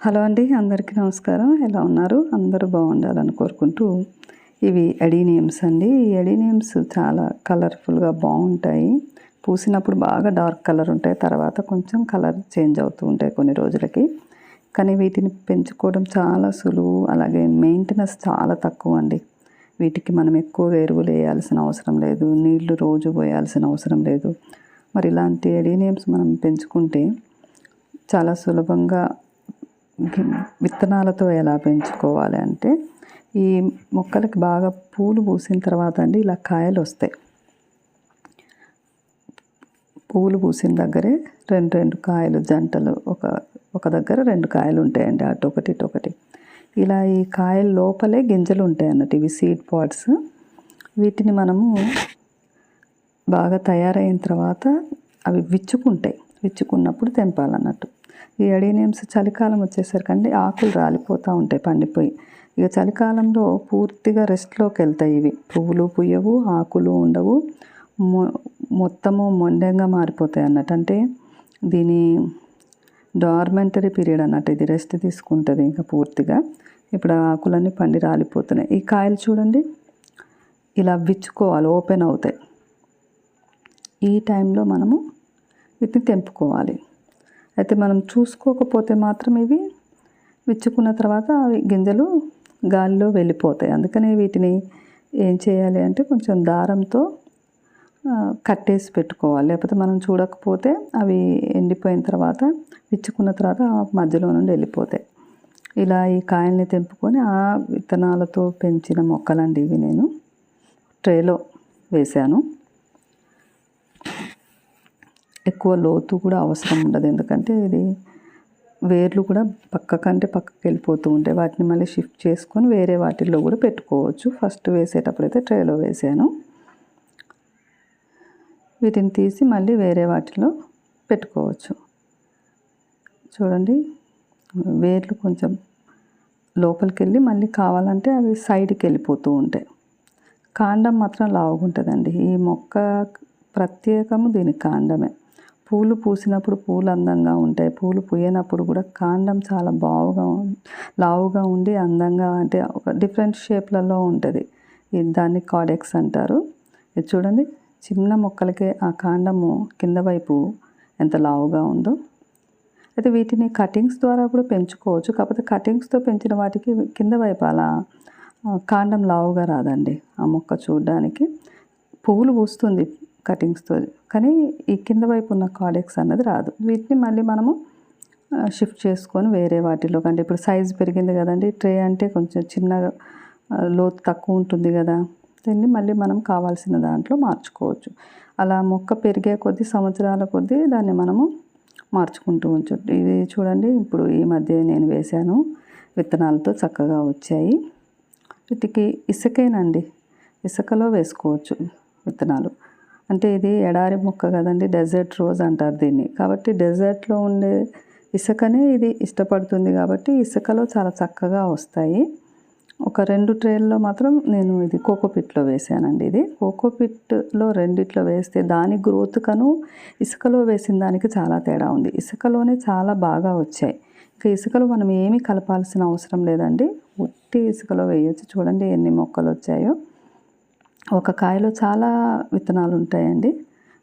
Hello అండి అందరికీ నమస్కారం. ఎలా ఉన్నారు? అందరూ బాగుండాలని కోరుకుంటూ ఇవి అడీనియమ్స్ అండి. ఈ అడీనియమ్స్ చాలా కలర్ఫుల్గా బాగుంటాయి. పూసినప్పుడు బాగా డార్క్ కలర్ ఉంటాయి. తర్వాత కొంచెం కలర్ చేంజ్ అవుతూ ఉంటాయి కొన్ని రోజులకి. కానీ వీటిని పెంచుకోవడం చాలా సులువు. అలాగే మెయింటెనెన్స్ చాలా తక్కువ అండి. వీటికి మనం ఎక్కువగా ఎరువులు వేయాల్సిన అవసరం లేదు. నీళ్ళు రోజు పోయాల్సిన అవసరం లేదు. మరి ఇలాంటి అడీనియమ్స్ మనం పెంచుకుంటే చాలా సులభంగా విత్తనాలతో ఎలా పెంచుకోవాలి అంటే ఈ మొక్కలకి బాగా పూలు పూసిన తర్వాత అండి ఇలా కాయలు వస్తాయి. పువ్వులు పూసిన దగ్గరే రెండు రెండు కాయలు జంటలు ఒక ఒక దగ్గర రెండు కాయలు ఉంటాయండి అటు ఒకటి ఇటు ఒకటి. ఇలా ఈ కాయల లోపలే గింజలు ఉంటాయి అన్నట్టు ఇవి సీడ్ పాట్స్. వీటిని మనము బాగా తయారైన తర్వాత అవి విచ్చుకుంటాయి. విచ్చుకున్నప్పుడు తెంపాలన్నట్టు. ఈ అడీనియమ్స్ చలికాలం వచ్చేసరికి ఆకులు రాలిపోతూ ఉంటాయి పండిపోయి. ఇక చలికాలంలో పూర్తిగా రెస్ట్లోకి వెళ్తాయి ఇవి. పువ్వులు పుయ్యవు ఆకులు ఉండవు మొ మొత్తము మొండంగా మారిపోతాయి అన్నట్టు. అంటే దీని డార్మెంటరీ పీరియడ్ అన్నట్టు ఇది రెస్ట్ తీసుకుంటుంది ఇంకా పూర్తిగా. ఇప్పుడు ఆకులన్నీ పండి రాలిపోతున్నాయి. ఈ కాయలు చూడండి ఇలా విచ్చుకోవాలి ఓపెన్ అవుతాయి. ఈ టైంలో మనము వీటిని తెంపుకోవాలి. అయితే మనం చూసుకోకపోతే మాత్రం ఇవి విచ్చుకున్న తర్వాత అవి గింజలు గాలిలో వెళ్ళిపోతాయి. అందుకనే వీటిని ఏం చేయాలి అంటే కొంచెం దారంతో కట్టేసి పెట్టుకోవాలి. లేకపోతే మనం చూడకపోతే అవి ఎండిపోయిన తర్వాత విచ్చుకున్న తర్వాత మధ్యలో నుండి వెళ్ళిపోతాయి. ఇలా ఈ కాయల్ని తెంపుకొని ఆ విత్తనాలతో పెంచిన మొక్కలండి ఇవి నేను. ట్రేలో వేశాను. ఎక్కువ లోతు కూడా అవసరం ఉండదు. ఎందుకంటే ఇది వేర్లు కూడా పక్క కంటే పక్కకి వెళ్ళిపోతూ ఉంటాయి. వాటిని మళ్ళీ షిఫ్ట్ చేసుకొని వేరే వాటిల్లో కూడా పెట్టుకోవచ్చు. ఫస్ట్ వేసేటప్పుడు అయితే ట్రేలో వేసాను. వీటిని తీసి మళ్ళీ వేరే వాటిలో పెట్టుకోవచ్చు. చూడండి వేర్లు కొంచెం లోపలికి వెళ్ళి మళ్ళీ కావాలంటే అవి సైడ్కి వెళ్ళిపోతూ ఉంటాయి. కాండం మాత్రం లావుగుంటుందండి ఈ మొక్క ప్రత్యేకము దీని కాండమే. పూలు పూసినప్పుడు పూలు అందంగా ఉంటాయి. పూలు పూయనప్పుడు కూడా కాండం చాలా బావుగా లావుగా ఉండి అందంగా అంటే ఒక డిఫరెంట్ షేప్లలో ఉంటుంది. ఇది దాన్ని కాడెక్స్ అంటారు. ఇది చూడండి. చిన్న మొక్కలకే ఆ కాండము కింద వైపు ఎంత లావుగా ఉందో. అయితే వీటిని కటింగ్స్ ద్వారా కూడా పెంచుకోవచ్చు. కాకపోతే కటింగ్స్తో పెంచిన వాటికి కింద వైపు అలా కాండం లావుగా రాదండి. ఆ మొక్క చూడడానికి. పువ్వులు పూస్తుంది. కటింగ్స్తో. కానీ ఈ కింద వైపు ఉన్న కాడెక్స్ అన్నది రాదు. వీటిని మళ్ళీ మనము షిఫ్ట్ చేసుకొని వేరే వాటిలో కంటే ఇప్పుడు సైజ్ పెరిగింది కదండి ట్రే అంటే కొంచెం చిన్నగా లోతు తక్కువ ఉంటుంది కదా దీన్ని మళ్ళీ మనం కావాల్సిన దాంట్లో మార్చుకోవచ్చు. అలా మొక్క పెరిగే కొద్ది సంవత్సరాల కొద్దీ దాన్ని మనము మార్చుకుంటూ ఉంచు ఇది చూడండి ఇప్పుడు ఈ మధ్య నేను వేశాను విత్తనాలతో చక్కగా వచ్చాయి. వీటికి ఇసుకేనండి ఇసుకలో వేసుకోవచ్చు విత్తనాలు. అంటే ఇది ఎడారి మొక్క కదండి డెజర్ట్ రోజ్ అంటారు దీన్ని. కాబట్టి డెజర్ట్లో ఉండే ఇసుకనే ఇది ఇష్టపడుతుంది కాబట్టి ఇసుకలో చాలా చక్కగా వస్తాయి. ఒక రెండు ట్రేల్లో మాత్రం నేను ఇది కోకోపిట్లో వేసానండి ఇది. కోకోపిట్లో రెండిట్లో వేస్తే దాని గ్రోత్ కను ఇసుకలో వేసిన దానికి చాలా తేడా ఉంది. ఇసుకలోనే చాలా బాగా వచ్చాయి. ఇంకా ఇసుకలో మనం ఏమీ కలపాల్సిన అవసరం లేదండి. ఉట్టి ఇసుకలో వేయొచ్చు. చూడండి ఎన్ని మొక్కలు వచ్చాయో. ఒక కాయలో చాలా విత్తనాలు ఉంటాయండి.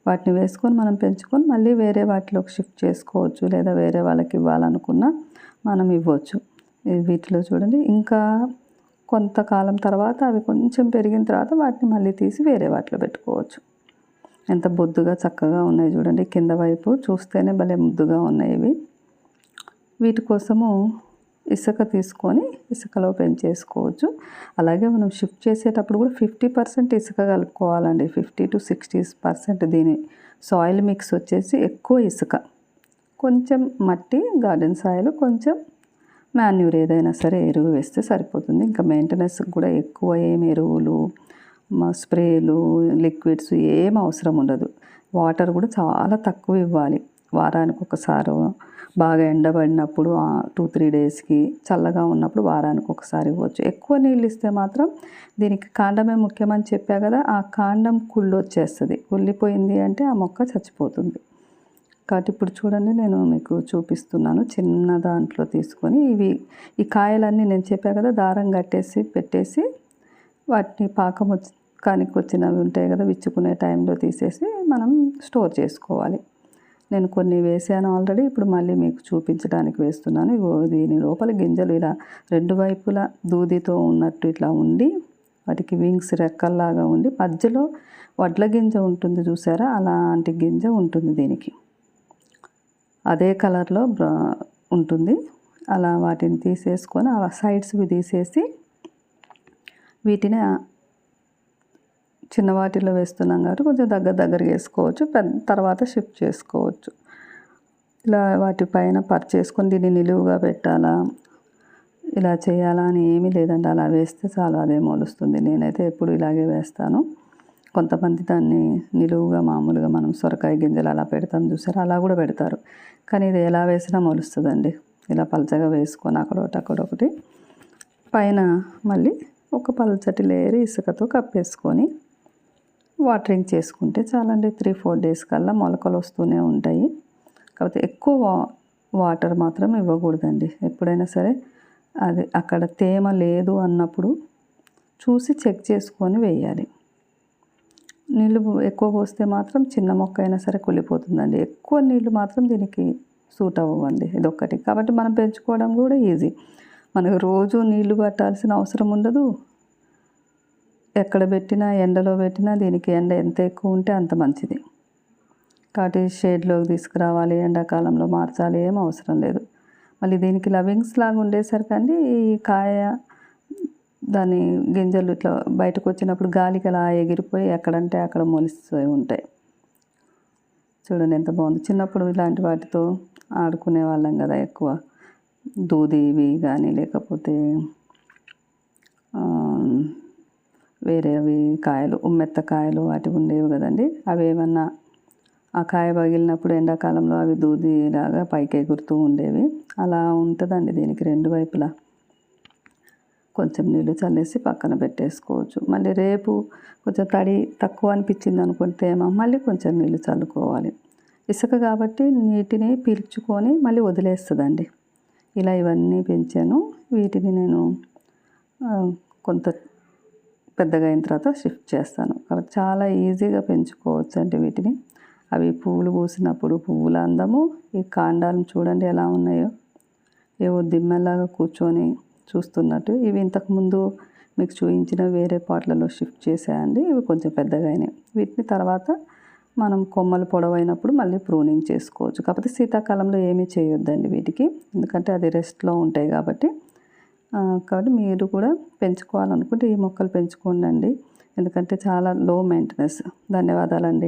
వాటిని వేసుకొని మనం పెంచుకొని మళ్ళీ వేరే వాటిలోకి షిఫ్ట్ చేసుకోవచ్చు లేదా వేరే వాళ్ళకి ఇవ్వాలనుకున్నా మనం ఇవ్వచ్చు. వీటిలో చూడండి ఇంకా కొంతకాలం తర్వాత అవి కొంచెం పెరిగిన తర్వాత వాటిని మళ్ళీ తీసి వేరే వాటిలో పెట్టుకోవచ్చు. ఎంత బొద్దుగా చక్కగా ఉన్నాయి చూడండి కింద వైపు చూస్తేనే భలే ముద్దుగా ఉన్నాయి ఇవి. వీటి కోసము ఇసుక తీసుకొని ఇసుకలో పెంచేసుకోవచ్చు. అలాగే మనం షిఫ్ట్ చేసేటప్పుడు కూడా ఫిఫ్టీ పర్సెంట్ ఇసుక కలుపుకోవాలండి. ఫిఫ్టీ టు సిక్స్టీ పర్సెంట్ దీని సాయిల్ మిక్స్ వచ్చేసి ఎక్కువ ఇసుక. కొంచెం మట్టి గార్డెన్ సాయిల్ కొంచెం మాన్యూర్ ఏదైనా సరే ఎరువు వేస్తే సరిపోతుంది. ఇంకా మెయింటెనెన్స్ కూడా ఎక్కువ ఏం ఎరువులు స్ప్రేలు లిక్విడ్స్ ఏం అవసరం ఉండదు. వాటర్ కూడా చాలా తక్కువ ఇవ్వాలి. వారానికి ఒకసారి బాగా ఎండబడినప్పుడు టూ త్రీ డేస్కి చల్లగా ఉన్నప్పుడు వారానికి ఒకసారి ఇవ్వచ్చు. ఎక్కువ నీళ్ళు ఇస్తే మాత్రం దీనికి కాండమే ముఖ్యమని చెప్పా కదా ఆ కాండం కుళ్ళు వచ్చేస్తుంది కుళ్ళిపోయింది అంటే ఆ మొక్క చచ్చిపోతుంది. కాబట్టి ఇప్పుడు చూడండి నేను మీకు చూపిస్తున్నాను. చిన్న దాంట్లో తీసుకొని ఇవి ఈ కాయలన్నీ నేను చెప్పా కదా దారం కట్టేసి పెట్టేసి వాటిని పాకం వచ్చి కానికి వచ్చినవి ఉంటాయి కదా విచ్చుకునే టైంలో తీసేసి మనం స్టోర్ చేసుకోవాలి. నేను కొన్ని వేసాను ఆల్రెడీ ఇప్పుడు మళ్ళీ మీకు చూపించడానికి వేస్తున్నాను. ఇగో దీని లోపల గింజలు ఇలా రెండు వైపులా దూదితో ఉన్నట్టు ఇట్లా ఉండి వాటికి వింగ్స్ రెక్కల్లాగా ఉండి మధ్యలో వడ్ల గింజ ఉంటుంది చూసారా? అలాంటి గింజ ఉంటుంది దీనికి. అదే కలర్లో ఉంటుంది. అలా వాటిని తీసేసుకొని ఆ సైడ్స్వి తీసేసి వీటిని చిన్న వాటిలో వేస్తున్నాం కాబట్టి కొంచెం దగ్గర దగ్గరగా వేసుకోవచ్చు. పెద్ద తర్వాత షిఫ్ట్ చేసుకోవచ్చు. ఇలా వాటిపైన పర్చేసుకొని దీన్ని నిలువుగా పెట్టాలా? ఇలా చేయాలా అని ఏమీ లేదండి. అలా వేస్తే చాలా అదే మొలుస్తుంది. నేనైతే ఎప్పుడు ఇలాగే వేస్తాను. కొంతమంది దాన్ని నిలువుగా మామూలుగా మనం సొరకాయ గింజలు అలా పెడతాం చూసారు? అలా కూడా పెడతారు. కానీ ఇది ఎలా వేసినా మొలుస్తుందండి. ఇలా పలచగా వేసుకొని అక్కడొకటి అక్కడొకటి పైన మళ్ళీ ఒక పలచటి లేయర్ ఇసుకతో కప్పేసుకొని వాటరింగ్ చేసుకుంటే చాలండి. త్రీ ఫోర్ డేస్ కల్లా మొలకలు వస్తూనే ఉంటాయి. కాకపోతే ఎక్కువ వాటర్ మాత్రం ఇవ్వకూడదండి. ఎప్పుడైనా సరే అది అక్కడ తేమ లేదు అన్నప్పుడు చూసి చెక్ చేసుకొని వేయాలి. నీళ్ళు ఎక్కువ పోస్తే మాత్రం చిన్న మొక్క అయినా సరే కుళ్ళిపోతుందండి. ఎక్కువ నీళ్ళు మాత్రం దీనికి సూట్ అవ్వండి ఇదొక్కటి. కాబట్టి మనం పెంచుకోవడం కూడా ఈజీ. మనకు రోజు నీళ్ళు పట్టాల్సిన అవసరం ఉండదు. ఎక్కడ పెట్టినా ఎండలో పెట్టినా దీనికి ఎండ ఎంత ఎక్కువ ఉంటే అంత మంచిది. కాబట్టి షేడ్లోకి తీసుకురావాలి ఎండాకాలంలో మార్చాలి ఏం అవసరం లేదు. మళ్ళీ దీనికి లవింగ్స్ లాగా ఉండేసరికి ఈ కాయ దాని గింజలు ఇట్లా బయటకు వచ్చినప్పుడు గాలికి అలా ఎగిరిపోయి ఎక్కడంటే అక్కడ మొలిస్తూ ఉంటాయి. చూడండి ఎంత బాగుంది. చిన్నప్పుడు ఇలాంటి వాటితో ఆడుకునే వాళ్ళం కదా ఎక్కువ. దూదివి కానీ లేకపోతే వేరే అవి కాయలు ఉమ్మెత్త కాయలు వాటి ఉండేవి కదండి. అవి ఏమన్నా ఆ కాయ పగిలినప్పుడు ఎండాకాలంలో అవి దూదిలాగా పైకి ఎగురుతూ ఉండేవి. అలా ఉంటుందండి దీనికి రెండు వైపులా. కొంచెం నీళ్ళు చల్లేసి పక్కన పెట్టేసుకోవచ్చు. మళ్ళీ రేపు కొంచెం తడి తక్కువ అనిపించింది అనుకుంటే ఏమో మళ్ళీ కొంచెం నీళ్ళు చల్లుకోవాలి. ఇసుక కాబట్టి నీటిని పీల్చుకొని మళ్ళీ వదిలేస్తుందండి. ఇలా ఇవన్నీ పెంచాను. వీటిని నేను కొంత పెద్దగా అయిన తర్వాత షిఫ్ట్ చేస్తాను. కాబట్టి చాలా ఈజీగా పెంచుకోవచ్చు అంటే వీటిని. అవి పువ్వులు పూసినప్పుడు పువ్వుల అందము ఈ కాండాలను చూడండి ఎలా ఉన్నాయో. ఏవో దిమ్మెలాగా కూర్చొని చూస్తున్నట్టు. ఇవి ఇంతకుముందు మీకు చూపించిన వేరే పాటలలో షిఫ్ట్ చేసాయండి ఇవి కొంచెం పెద్దగా అయినాయి. వీటిని తర్వాత మనం కొమ్మలు పొడవైనప్పుడు మళ్ళీ ప్రూనింగ్ చేసుకోవచ్చు. కాకపోతే శీతాకాలంలో ఏమీ చేయొద్దండి వీటికి. ఎందుకంటే అది రెస్ట్లో ఉంటాయి కాబట్టి కాబట్టి మీరు కూడా పెంచుకోవాలనుకుంటే ఈ మొక్కలు పెంచుకోండి ఎందుకంటే చాలా లో మెయింటెనెన్స్ ధన్యవాదాలండి.